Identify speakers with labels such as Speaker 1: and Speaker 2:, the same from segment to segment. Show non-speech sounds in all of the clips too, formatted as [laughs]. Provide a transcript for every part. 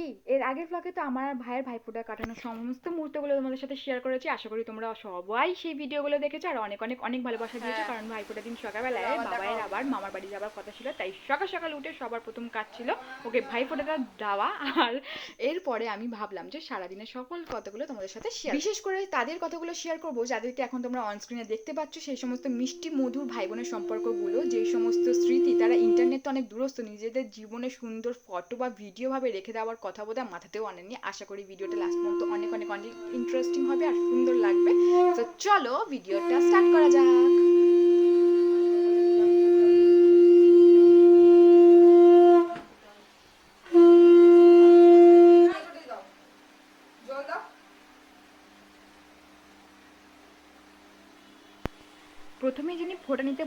Speaker 1: কি এর আগের ব্লগে তো আমার ভাইয়ের ভাইফোঁটা কাটানোর সমস্ত মুহূর্তগুলো তোমাদের সাথে শেয়ার করেছি আশা করি তোমরা সবাই সেই ভিডিওগুলো দেখেছ আর অনেক অনেক অনেক ভালোবাসা দিয়েছ
Speaker 2: হ্যাঁ।
Speaker 1: কারণ ভাইফোঁটা দিন সকালবেলায়
Speaker 2: দেখো।
Speaker 1: আবার মামার বাড়ি যাওয়ার কথা ছিল তাই সকাল সকাল উঠে সবার প্রথম কাজ ছিল ওকে ভাইফোঁটাটা দেওয়া আর এরপরে আমি ভাবলাম যে সারাদিনের সকল কথাগুলো তোমাদের সাথে শেয়ার বিশেষ করে তাদের কথাগুলো শেয়ার করব যাদেরকে এখন তোমরা অনস্ক্রিনে দেখতে পাচ্ছ সেই সমস্ত মিষ্টি মধুর ভাই বোনের সম্পর্কগুলো যে সমস্ত স্মৃতি তারা ইন্টারনেট তো অনেক দূরস্থ নিজেদের জীবনে সুন্দর ফটো বা ভিডিও ভাবে রেখে দেওয়ার কথা বোধহয় মাথাতেও আনেনি আশা করি ভিডিওটা লাস্ট পর্যন্ত অনেক অনেক অনেক ইন্টারেস্টিং হবে আর সুন্দর লাগবে। তো চলো, ভিডিওটা স্টার্ট করা যাক।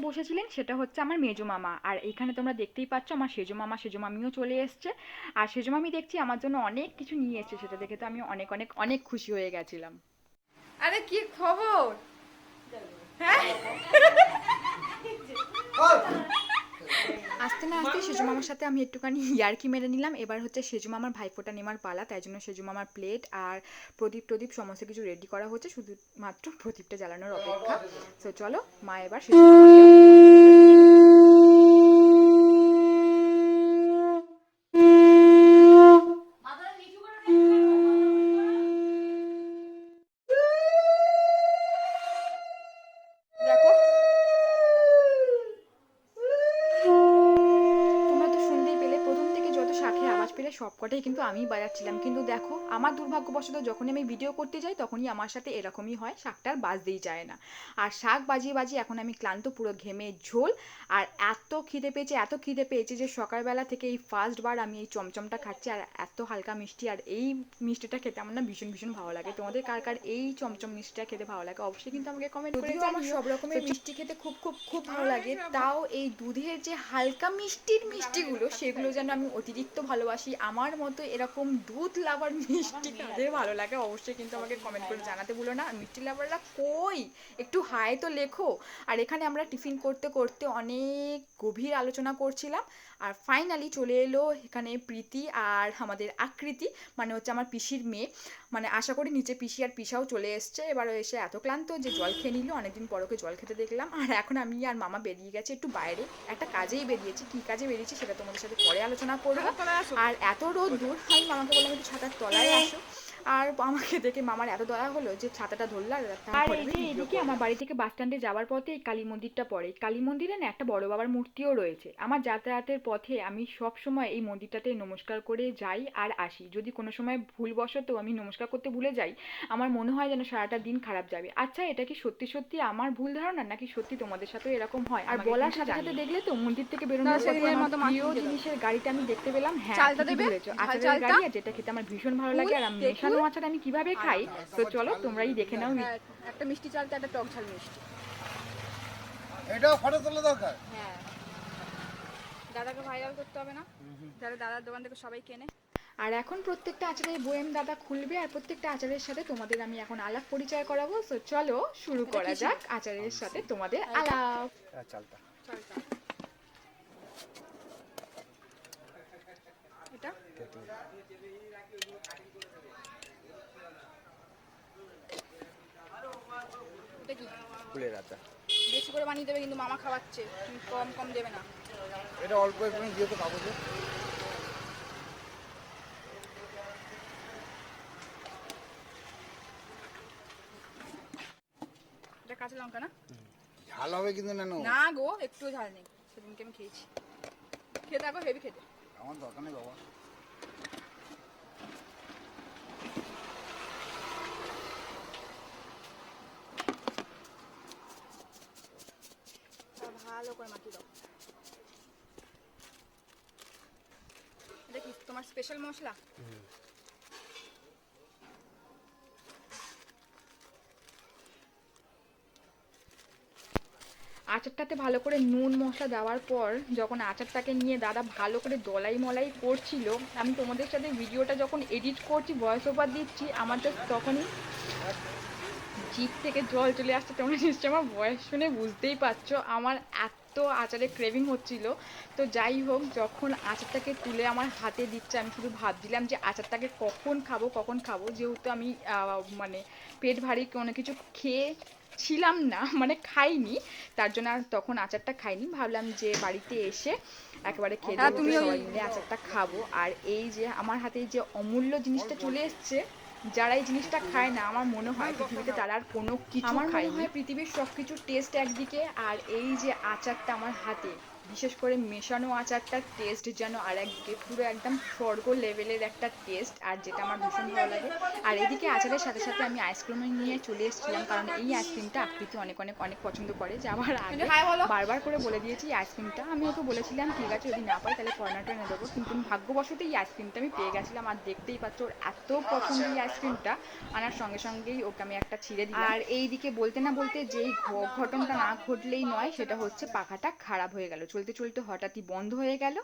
Speaker 1: বসেছিলেন সেটা হচ্ছে আমার মেজো মামা। আর এখানে তোমরা দেখতেই পাচ্ছ আমার সেজো মামা সেজো মামিও চলে এসছে। আর সেজো মামি দেখছি আমার জন্য অনেক কিছু নিয়ে এসছে সেটা দেখে তো আমি অনেক অনেক অনেক খুশি হয়ে গেছিলাম।
Speaker 2: আরে কি খবর? হ্যাঁ
Speaker 1: আসতে না আস্তে সেজু মামার সাথে আমি একটুখানি ইয়ার্কি মেরে নিলাম। এবার হচ্ছে সেজু মামার ভাইফোঁটা নেওয়ার পালা, তাই জন্য সেজু মামার প্লেট আর প্রদীপ প্রদীপ সমস্ত কিছু রেডি করা হচ্ছে, শুধুমাত্র প্রদীপটা জ্বালানোর অপেক্ষা। তো চলো, মা এবার সেজু মামাকে
Speaker 2: দেখো
Speaker 1: তোমরা তো শুনতেই পেলে প্রথম থেকে যত শাখের আওয়াজ পেলে সবকটাই কিন্তু আমি বাজাচ্ছিলাম। কিন্তু দেখো আমার দুর্ভাগ্যবশত যখনই আমি ভিডিও করতে যাই তখনই আমার সাথে এরকমই হয় শাকটা আর বাজতেই যায় না। আর শাক বাজিয়ে বাজিয়ে এখন আমি ক্লান্ত পুরো ঘেমে ঝোল আর এত খিদে পেয়েছে এত খিদে পেয়েছে যে সকালবেলা থেকে এই ফার্স্ট বার আমি এই চমচমটা খাচ্ছি আর এত হালকা মিষ্টি আর এই মিষ্টিটা খেতে আমার না ভীষণ ভীষণ ভালো লাগে। তোমাদের কার কার এই চমচম মিষ্টিটা খেতে ভালো লাগে অবশ্যই কিন্তু আমাকে কমেন্ট করে
Speaker 2: আমার সব রকমের
Speaker 1: মিষ্টি খেতে খুব খুব খুব ভালো লাগে তাও এই দুধের যে হালকা মিষ্টির মিষ্টিগুলো সেগুলো যেন আমি অতিরিক্ত ভালোবাসি আমার মতো এরকম দুধ লাভার মিষ্টি কাদের ভালো লাগে অবশ্যই কিন্তু আমাকে কমেন্ট করে জানাতে ভুলো না। মিষ্টি লাভাররা কই? একটু হাই তো লেখো। আর এখানে আমরা টিফিন করতে করতে অনেক গভীর আলোচনা করছিলাম। আর ফাইনালি চলে এলো এখানে প্রীতি আর আমাদের আকৃতি মানে হচ্ছে আমার পিসির মেয়ে। মানে আশা করি নিচে পিসি আর পিসাও চলে এসছে। এবার এসে এত ক্লান্ত যে জল খেয়ে নিল অনেকদিন পর ওকে জল খেতে দেখলাম। আর এখন আমি আর মামা বেরিয়ে গেছে একটু বাইরে। একটা কাজেই বেরিয়েছি কি কাজে বেরিয়েছি সেটা তোমাদের সাথে পরে আলোচনা করব। আর এত রোদ দূর আমি মামাকে বললাম একটু ছাতার তলায় আসো। আর আমাকে দেখে মামার এত দয়া হলো যে ছাতাটা ধরলো আর
Speaker 2: আর এই যে এদিকে
Speaker 1: আমার বাড়ি থেকে বাস স্ট্যান্ডে যাওয়ার পথে এই কালী মন্দিরটা পড়ে। এই কালী মন্দিরে না একটা বড় বাবার মূর্তিও রয়েছে। আমার যাতায়াতের পথে আমি সব সময় এই মন্দিরটাতে নমস্কার করে যাই আর আসি। যদি কোনো সময় ভুলবশত আমি নমস্কার করতে ভুলে যাই আমার মনে হয় যেন সারাটা দিন খারাপ যাবে। আচ্ছা এটা কি সত্যি সত্যি আমার ভুল ধারণা নাকি সত্যি তোমাদের সাথে এরকম হয়? আর বলার সাথে সাথে দেখলে তো মন্দির থেকে বেরোনোর
Speaker 2: মতো
Speaker 1: প্রিয় জিনিসের গাড়িটা আমি দেখতে পেলাম। হ্যাঁ। আচারের গাড়ি আর যেটা খেতে আমার ভীষণ ভালো লাগে আর আমি মেশানো আচার আমি কীভাবে খাই? তো চলো তোমরাই দেখে নাও
Speaker 2: একটা মিষ্টি চালতে একটা টক ঝাল মিষ্টি।
Speaker 3: এটাও ফটো তোলা দরকার?
Speaker 2: হ্যাঁ। দাদাকে ভাইরাল করতে হবে না? যারা দাদার দোকান থেকে সবাই কেনে।
Speaker 1: আর এখন প্রত্যেকটা আচারের বয়েম দাদা খুলবে আর প্রত্যেকটা আচারের সাথে তোমাদের আমি এখন আলাপ পরিচয় করাবো। তো চলো শুরু করা যাক আচারের সাথে তোমাদের আলাপ।
Speaker 3: চালটা।
Speaker 2: এটা? কি
Speaker 3: ফুলের আচা
Speaker 2: বেশি করে বানিয়ে দেবে কিন্তু মামা খাওয়াচ্ছে কম কম দেবে না।
Speaker 3: এটা অল্প একটু দিয়ে তো কাগজে
Speaker 2: এটা কাঁচা লঙ্কা না?
Speaker 3: ঝাল হবে কিন্তু না
Speaker 2: না? গো একটু ঝাল নেই। সেদিনকে আমি খেয়েছি। খেতে থাকো হেভি খেতে।
Speaker 3: আমার দরকার নেই বাবা
Speaker 2: আর ভালো করে মাখিয়ে দাও। এটা কি তোমার স্পেশাল মশলা?
Speaker 1: আচারটাতে ভালো করে নুন মশলা দেওয়ার পর যখন আচারটাকে নিয়ে দাদা ভালো করে দলাই মলাই করছিল, আমি তোমাদের সাথে ভিডিওটা যখন এডিট করছি ভয়েস ওভার দিচ্ছি, আমার জাস্ট তখনই জিভ থেকে জল চলে আসছে তোমরা নিশ্চয়ই আমার বয়স শুনে বুঝতেই পারছ। আমার এত আচারে ক্রেভিং হচ্ছিল। তো যাই হোক যখন আচারটাকে তুলে আমার হাতে দিচ্ছে আমি শুধু ভাবছিলাম যে আচারটাকে কখন খাব কখন খাব? যেহেতু আমি মানে পেট ভারী কোনো কিছু খেয়ে ছিলাম না [laughs] মানে খাইনি তার জন্য আর তখন আচারটা খাইনি। ভাবলাম যে বাড়িতে এসে একেবারে খেয়ে
Speaker 2: হ্যাঁ,
Speaker 1: দেবো, সবাই মিলে আচারটা খাব। আর এই যে আমার হাতে যে অমূল্য জিনিসটা চলে এসছে যারা এই জিনিসটা খায় না আমার মনে হয় পৃথিবীতে তারা আর কোনো কিছু আমার মনে হয় পৃথিবীর সব কিছুর টেস্ট একদিকে আর এই যে আচারটা আমার হাতে বিশেষ করে মেশানো আচারটার টেস্ট যেন আর একদিকে পুরো একদম স্বর্গ লেভেলের একটা টেস্ট আর যেটা আমার ভীষণ ভালো লাগে। আর এদিকে আচারের সাথে সাথে আমি আইসক্রিম নিয়ে চলে এসেছিলাম কারণ এই আইসক্রিমটা আকৃতি অনেক অনেক অনেক পছন্দ করে যাওয়ার আগে বারবার করে বলে দিয়েছি এই আইসক্রিমটা আমি ওকে বলেছিলাম ঠিক আছে যদি না পাই তাহলে কর্নারটা এনে দেবো। কিন্তু ভাগ্যবশত এই আইসক্রিমটা আমি পেয়ে গেছিলাম আর দেখতেই পাচ্ছ ওর এত পছন্দ এই আইসক্রিমটা আনার সঙ্গে সঙ্গেই ওকে আমি একটা ছিঁড়ে দিই আর এই দিকে বলতে না বলতে যেই ঘটনাটা না ঘটলেই নয় সেটা হচ্ছে পাখাটা খারাপ হয়ে গেল। চলতে চলতে হঠাৎই বন্ধ হয়ে গেল।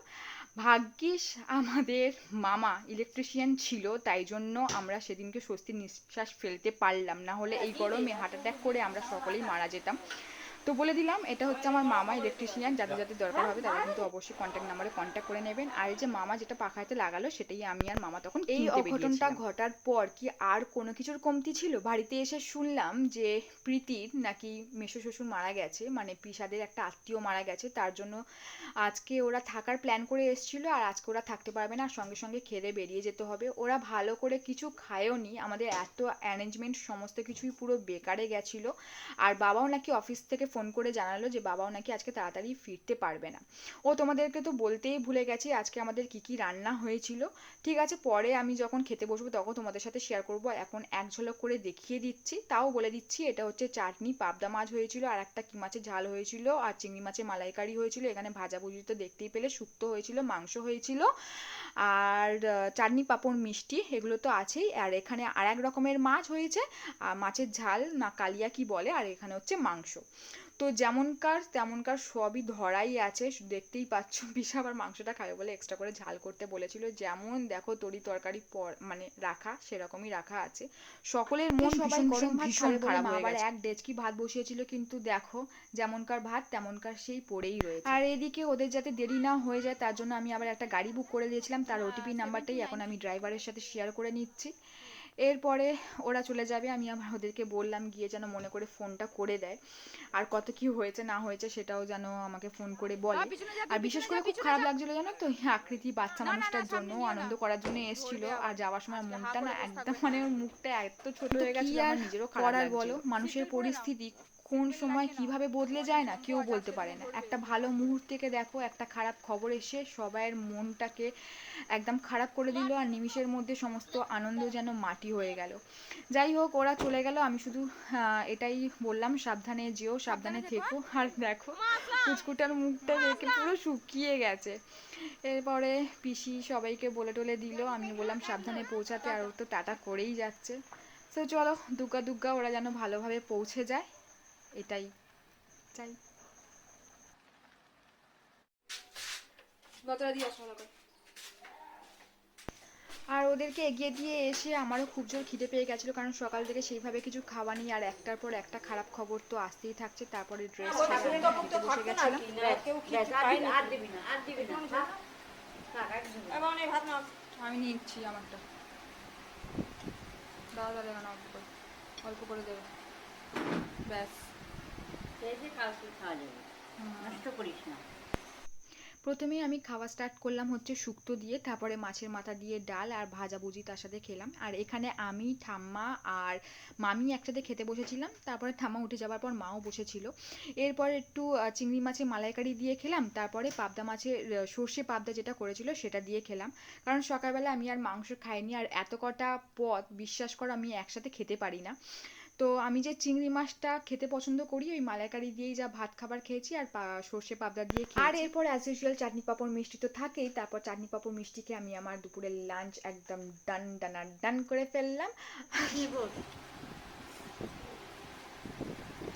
Speaker 1: ভাগ্যিস আমাদের মামা ইলেকট্রিশিয়ান ছিল, তাই জন্য আমরা সেদিনকে স্বস্তির নিঃশ্বাস ফেলতে পারলাম। না হলে এই গরমে হার্ট অ্যাটাক করে আমরা সকলেই মারা যেতাম। তো বলে দিলাম এটা হচ্ছে আমার মামা ইলেকট্রিশিয়ান যাদের যাদের দরকার হবে তারা কিন্তু অবশ্যই কন্ট্যাক্ট নাম্বারে কন্ট্যাক্ট করে নেবেন। আর এই যে মামা যেটা পাখাতে লাগালো সেটাই আমি আর মামা তখন এই অঘটনটা ঘটার পর কি আর কোনো কিছুর কমতি ছিল? বাড়িতে এসে শুনলাম যে প্রীতির নাকি মেসো শ্বশুর মারা গেছে মানে পিসাদের একটা আত্মীয় মারা গেছে তার জন্য আজকে ওরা থাকার প্ল্যান করে এসেছিল আর আজকে ওরা থাকতে পারবে না সঙ্গে সঙ্গে খেয়ে বেরিয়ে যেতে হবে। ওরা ভালো করে কিছু খায়ও নি আমাদের এত অ্যারেঞ্জমেন্ট সমস্ত কিছুই পুরো বেকারে গেছিল। আর বাবাও নাকি অফিস থেকে ফোন করে জানালো যে বাবাও নাকি আজকে তাড়াতাড়ি ফিরতে পারবে না। ও তোমাদেরকে তো বলতেই ভুলে গেছি আজকে আমাদের কি কি রান্না হয়েছিল। ঠিক আছে, পরে আমি যখন খেতে বসবো তখন তোমাদের সাথে শেয়ার করব। এখন এক ঝলক করে দেখিয়ে দিচ্ছি। তাও বলে দিচ্ছি, এটা হচ্ছে চাটনি। পাবদা মাছ হয়েছিল, আর একটা কি মাছের ঝাল হয়েছিল, আর চিংড়ি মাছের মালাইকারি হয়েছিল। এখানে ভাজাভুজি তো দেখতেই পেলে, শুক্তো হয়েছিল, মাংস হয়েছিল, আর চাটনি পাঁপড় মিষ্টি, এগুলো তো আছেই। আর এখানে আর এক রকমের মাছ হয়েছে আর মাছের ঝাল না কালিয়া কি বলে, আর এখানে হচ্ছে মাংস। তো যেমনকার তেমনকার সবই ধরাই আছে। দেখতেই পাচ্ছ পিসা আবার মাংসটা খাবে বলে এক্সট্রা করে ঝাল করতে বলেছিল। যেমন দেখো তরি তরকারি পর মানে রাখা সেরকমই রাখা আছে। সকলের মন সবাই গরম ভাত ভীষণ খারাপ হয়ে গেছে। এক ডেচকি ভাত বসিয়েছিল কিন্তু দেখো যেমনকার ভাত তেমনকার সেই পড়েই রয়েছে। আর এদিকে ওদের যাতে দেরি না হয়ে যায় তার জন্য আমি আবার একটা গাড়ি বুক করে দিয়েছিলাম। তার ওটিপি নাম্বারটাই এখন আমি ড্রাইভারের সাথে শেয়ার করে নিচ্ছি। এরপরে ওরা চলে যাবে আমি আমার ওদেরকে বললাম গিয়ে যেন মনে করে ফোনটা করে দেয়। আর কত কি হয়েছে না হয়েছে সেটাও যেন আমাকে ফোন করে বলে। আর বিশেষ করে খুব খারাপ লাগছিল জানো তো আকৃতি বাচ্চা মানুষটার জন্য আনন্দ করার জন্য এসেছিল। আর যাওয়ার সময় মনটা না একদম মানে ওর মুখটা এত ছোট হয়ে গেছে আমার নিজেরও খারাপ বলো? মানুষের পরিস্থিতি কোন সময় কীভাবে বদলে যায় না, কেউ বলতে পারে না। একটা ভালো মুহূর্তকে দেখো, একটা খারাপ খবর এসে সবাইয়ের মনটাকে একদম খারাপ করে দিল আর নিমিষের মধ্যে সমস্ত আনন্দ যেন মাটি হয়ে গেল। যাই হোক, ওরা চলে গেল। আমি শুধু এটাই বললাম, সাবধানে যেও, সাবধানে থেকো। আর দেখো, কুচকুটার মুখটা দেখে পুরো শুকিয়ে গেছে। এরপরে পিসি সবাইকে বলে টলে দিল। আমি বললাম, সাবধানে পৌঁছাতে। আর ও তো টাটা করেই যাচ্ছে। তো চলো দুগ্গা দুগ্গা ওরা যেন ভালোভাবে পৌঁছে যায়। এটাই চাই। আর ওদেরকে এগিয়ে দিয়ে এসে আমারও খুব জোর খিদে পেয়ে গেছিল কারণ সকাল থেকে সেইভাবে কিছু খাওয়া নেই আর একটার পর একটা খারাপ খবর তো আসতেই থাকছে তারপরে ড্রেস বসে গেছিলাম। আমি নিচ্ছি আমারটা। দাও তাহলে এখানে অল্প করে।
Speaker 4: নষ্ট করিস না
Speaker 1: প্রথমেই আমি খাওয়া স্টার্ট করলাম হচ্ছে শুক্তো দিয়ে তারপরে মাছের মাথা দিয়ে ডাল আর ভাজাভুজি তার সাথে খেলাম। আর এখানে আমি ঠাম্মা আর মামি একসাথে খেতে বসেছিলাম। তারপরে ঠাম্মা উঠে যাওয়ার পর মাও বসেছিল। এরপর একটু চিংড়ি মাছের মালাইকারি দিয়ে খেলাম। তারপরে পাবদা মাছের সর্ষে পাবদা যেটা করেছিল সেটা দিয়ে খেলাম। কারণ সকালবেলা আমি আর মাংস খাইনি। আর এত কটা পদ বিশ্বাস করো আমি একসাথে খেতে পারি না। তো আমি যে চিংড়ি মাছটা খেতে পছন্দ করি ওই মালাইকারি দিয়েই যা ভাত খাবার খেয়েছি আর সর্ষে পাবদা দিয়ে খেয়েছি। আর এরপর অ্যাজ ইউজুয়াল চাটনি পাঁপড় মিষ্টি তো থাকেই তারপর চাটনি পাঁপড় মিষ্টিকে আমি আমার দুপুরের লাঞ্চ একদম ডান ডানা ডান করে ফেললাম।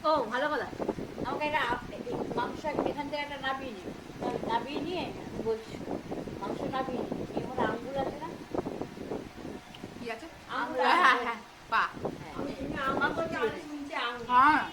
Speaker 4: ও ভালো কথা। আমাকে একটা মাংস এক- এখান থেকে একটা নাবিয়ে নিয়ে নাবিয়ে নিয়ে আমি বলছি মাংস নাবিয়ে নিয়ে। মধ্যে আঙ্গুর আছে না?
Speaker 2: কি আছে?
Speaker 4: আঙ্গুর
Speaker 2: হ্যাঁ হ্যাঁ পা
Speaker 4: হ্যাঁ,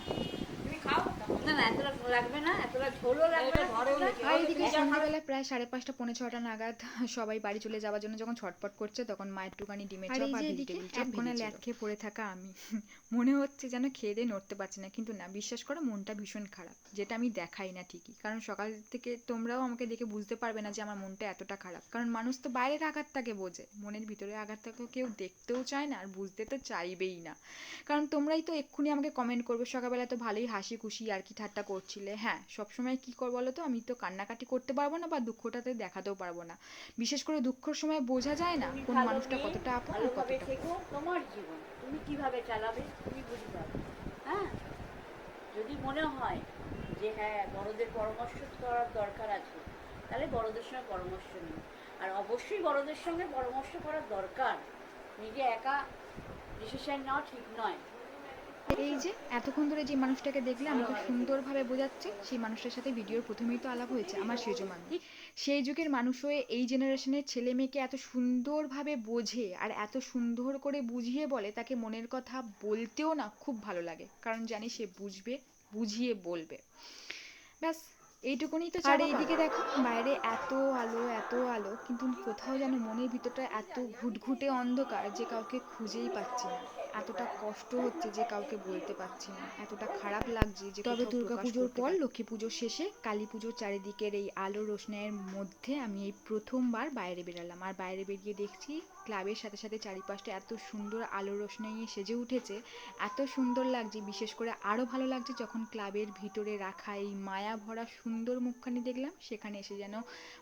Speaker 4: তুমি খাও? না না এতটা লাগবে না
Speaker 1: আর এদিকে সন্ধ্যাবেলা প্রায় সাড়ে পাঁচটা পৌনে ছটা নাগাদ সবাই বাড়ি চলে যাওয়ার জন্য যখন ছটপট করছে তখন মায়ের টুকানি ডিমের চপ আর
Speaker 2: যে
Speaker 1: ভেজিটেবল
Speaker 2: এদিকে
Speaker 1: চপ
Speaker 2: এক
Speaker 1: কোণে
Speaker 2: ভেজেছিল।
Speaker 1: ল্যাট খেয়ে পড়ে থাকা আমি। [laughs] মনে হচ্ছে যেন খেয়ে দিয়ে নড়তে পারছি না কিন্তু না বিশ্বাস করো মনটা ভীষণ খারাপ যেটা আমি দেখাই না ঠিকই। কারণ সকাল থেকে তোমরাও আমাকে দেখে বুঝতে পারবে না যে আমার মনটা এতটা খারাপ। কারণ মানুষ তো বাইরের আঘাতটাকে বোঝে মনের ভিতরে আঘাতটাকে কেউ দেখতেও চায় না আর বুঝতে তো চাইবেই না। কারণ তোমরাই তো এক্ষুনি আমাকে কমেন্ট করবে সকালবেলা তো ভালোই হাসি খুশি আর কি ঠাট্টা করছিলে। হ্যাঁ সবসময় কী কর বলো তো? আমি তো কান্নাকাটি করতে পারব না বা দুঃখটাতে দেখাতেও পারব না। বিশেষ করে দুঃখের সময় বোঝা যায় না কোন মানুষটা কতটা আপন আর কতটা
Speaker 4: তোমার জীবন। তুমি কীভাবে চালাবে তুমি বুঝতে পারবে। হ্যাঁ? যদি মনে হয় যে হ্যাঁ বড়দের পরামর্শ করার দরকার আছে তাহলে বড়দের সঙ্গে পরামর্শ নিন আর অবশ্যই বড়দের সঙ্গে পরামর্শ করার দরকার। নিজে একা ডিসিশন নেওয়া ঠিক নয়।
Speaker 1: এই যে এতক্ষণ ধরে যে মানুষটাকে দেখলে আমাকে সুন্দরভাবে বোঝাচ্ছে সেই মানুষটার সাথে ভিডিওর প্রথমেই তো আলাপ হয়েছে আমার সেজ মানুষ সেই যুগের মানুষ হয়ে এই জেনারেশনের ছেলে মেয়েকে এত সুন্দরভাবে বোঝে আর এত সুন্দর করে বুঝিয়ে বলে তাকে মনের কথা বলতেও না খুব ভালো লাগে। কারণ জানি সে বুঝবে বুঝিয়ে বলবে। ব্যাস এইটুকুনি তো আর এইদিকে দেখো বাইরে এত আলো এত আলো কিন্তু কোথাও যেন মনের ভিতরটা এত ঘুটঘুটে অন্ধকার যে কাউকে খুঁজেই পাচ্ছি না। এতটা কষ্ট হচ্ছে যে কাউকে বলতে পারছি না। এতটা খারাপ লাগছে যে তবে দুর্গাপুজোর পর লক্ষ্মী পুজোর শেষে কালী পুজোর চারিদিকের এই আলো রোশনাইয়ের মধ্যে আমি এই প্রথমবার বাইরে বেরালাম। আর বাইরে বেরিয়ে দেখছি ক্লাবের সাথে সাথে চারিপাশটা এত সুন্দর আলো রোশনাইয়ে সেজে উঠেছে। এত সুন্দর লাগছে বিশেষ করে আরও ভালো লাগছে যখন ক্লাবের ভিতরে রাখা এই মায়া ভরা সুন্দর মুখখানি দেখলাম সেখানে এসে যেন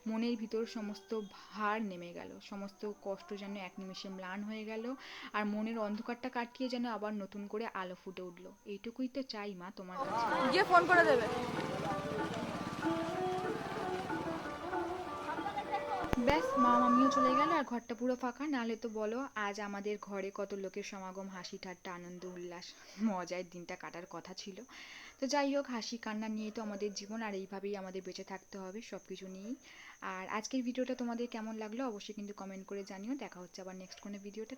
Speaker 1: মনের ভিতর সমস্ত ভার নেমে গেল। সমস্ত কষ্ট যেন এক নিমেষে ম্লান হয়ে গেল। আর মনের অন্ধকারটা কাটিয়ে যেন আবার নতুন করে আলো ফুটে উঠল। এইটুকুই তো চাই মা তোমার কাছে।
Speaker 2: গিয়ে ফোন করে দেবে।
Speaker 1: ব্যাস মা মামিও চলে গেল আর ঘরটা পুরো ফাঁকা। নাহলে তো বলো আজ আমাদের ঘরে কত লোকের সমাগম হাসি ঠাট্টা আনন্দ উল্লাস মজার দিনটা কাটার কথা ছিল। তো যাই হোক হাসি কান্না নিয়ে তো আমাদের জীবন আর এইভাবেই আমাদের বেঁচে থাকতে হবে সব কিছু নিয়েই। আর আজকের ভিডিওটা তোমাদের কেমন লাগল অবশ্যই কিন্তু কমেন্ট করে জানিও। দেখা হচ্ছে আবার নেক্সট কোনো ভিডিওটা